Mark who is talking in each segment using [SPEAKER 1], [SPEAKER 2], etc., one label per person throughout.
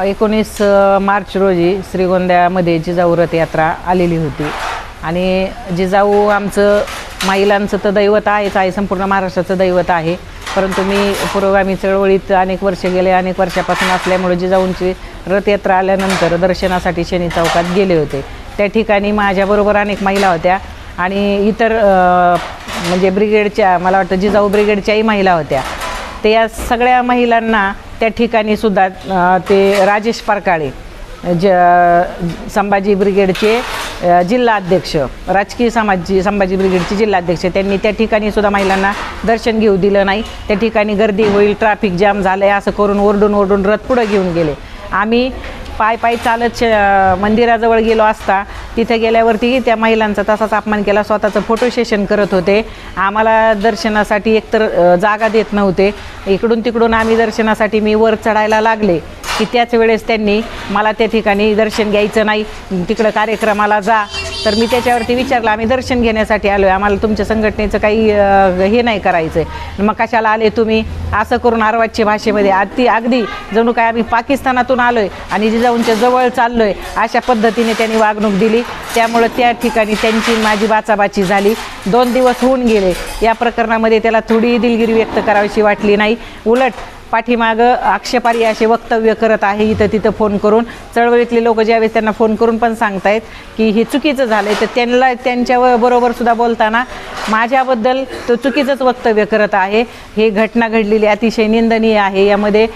[SPEAKER 1] एकोणीस मार्च रोजी श्रीगोंद्यामध्ये जिजाऊ रथयात्रा आलेली होती. आणि जिजाऊ आमचं महिलांचं तर दैवत आहेच आहे संपूर्ण महाराष्ट्राचं दैवत आहे. परंतु मी पुरोगामी चळवळीत अनेक वर्ष गेले अनेक वर्षापासून असल्यामुळे जिजाऊंची रथयात्रा आल्यानंतर दर्शनासाठी शनी चौकात गेले होते. त्या ठिकाणी माझ्याबरोबर अनेक महिला होत्या आणि इतर म्हणजे ब्रिगेडच्या मला वाटतं जिजाऊ ब्रिगेडच्याही महिला होत्या. ते या सगळ्या महिलांना त्या ठिकाणी सुद्धा ते राजेश परकाळे ज संभाजी ब्रिगेडचे जिल्हाध्यक्ष जिल्हा अध्यक्ष राजकीय समाजी संभाजी ब्रिगेडचे जिल्हाध्यक्ष त्यांनी त्या ठिकाणी सुद्धा महिलांना दर्शन घेऊ दिलं नाही. त्या ठिकाणी गर्दी होईल ट्रॅफिक जाम झालं आहे असं करून ओरडून ओरडून रथ पुढं घेऊन गेले. आम्ही पाय पाय चालत श- मंदिराजवळ गेलो असता तिथे गेल्यावरती त्या महिलांचा तसाच अपमान केला. स्वतःचं फोटो सेशन करत होते. आम्हाला दर्शनासाठी एकतर जागा देत नव्हते. इकडून तिकडून आम्ही दर्शनासाठी मी वर चढायला लागले की त्याच वेळेस त्यांनी मला त्या ठिकाणी दर्शन घ्यायचं नाही. तिकडं कार्यक्रमाला जा. तर मी त्याच्यावरती विचारलं आम्ही दर्शन घेण्यासाठी आलो आहे आम्हाला तुमच्या संघटनेचं काही हे नाही करायचं आहे मग कशाला आले तुम्ही? असं करून अर्वाच्य भाषेमध्ये अगदी अगदी जणू काय आम्ही पाकिस्तानातून आलो आहे आणि जिजाऊंच्या जवळ चाललो आहे अशा पद्धतीने त्यांनी वागणूक दिली. त्यामुळं त्या ठिकाणी त्यांची माझी बाचाबाची झाली. दोन दिवस होऊन गेले. या प्रकरणामध्ये त्याला थोडी दिलगिरी व्यक्त करावीशी वाटली नाही. उलट पाठीमागं आक्षेपारी असे वक्तव्य करत आहे. इथं तिथं फोन करून चळवळीतले लोक ज्यावेळेस त्यांना फोन करून पण सांगतायत की हे चुकीचं झालं आहे तर त्यांना त्यांच्या बरोबर सुद्धा बोलताना माझ्याबद्दल तो चुकीचंच वक्तव्य करत आहे. हे घटना घडलेली अतिशय निंदनीय आहे. यामध्ये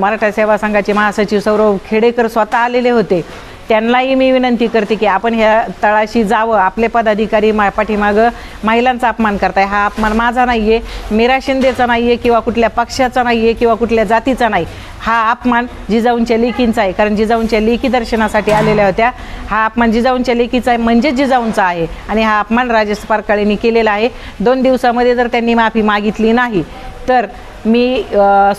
[SPEAKER 1] मराठा सेवा संघाचे महासचिव सौरभ खेडेकर स्वतः आलेले होते. त्यांनाही मी विनंती करते की आपण ह्या तळाशी जावं. आपले पदाधिकारी मा पाठीमागं महिलांचा अपमान करताय. हा अपमान माझा नाही आहे मीरा शिंदेचा नाही आहे किंवा कुठल्या पक्षाचा नाही आहे किंवा कुठल्या जातीचा नाही. हा अपमान जिजाऊंच्या लेकींचा आहे. कारण जिजाऊंच्या लेकी दर्शनासाठी आलेल्या होत्या. हा अपमान जिजाऊंच्या लेकीचा आहे म्हणजेच जिजाऊंचा आहे. आणि हा अपमान राजेश पारकाळेंनी केलेला आहे. दोन दिवसामध्ये जर त्यांनी माफी मागितली नाही तर मी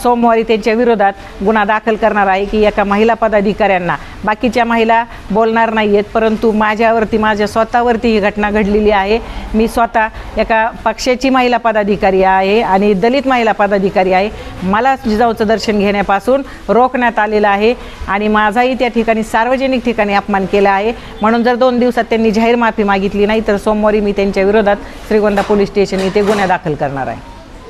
[SPEAKER 1] सोमवारी त्यांच्या विरोधात गुन्हा दाखल करणार आहे की एका महिला पदाधिकाऱ्यांना. बाकीच्या महिला बोलणार नाही आहेत परंतु माझ्यावरती माझ्या स्वतःवरती ही घटना घडलेली आहे. मी स्वतः एका पक्षाची महिला पदाधिकारी आहे आणि दलित महिला पदाधिकारी आहे. मला जिजाऊचं दर्शन घेण्यापासून रोखण्यात आलेलं आहे आणि माझाही त्या ठिकाणी सार्वजनिक ठिकाणी अपमान केला आहे. म्हणून जर दोन दिवसात त्यांनी जाहीर माफी मागितली नाही तर सोमवारी मी त्यांच्या विरोधात श्रीगोंदा पोलीस स्टेशन इथे गुन्हा दाखल करणार आहे.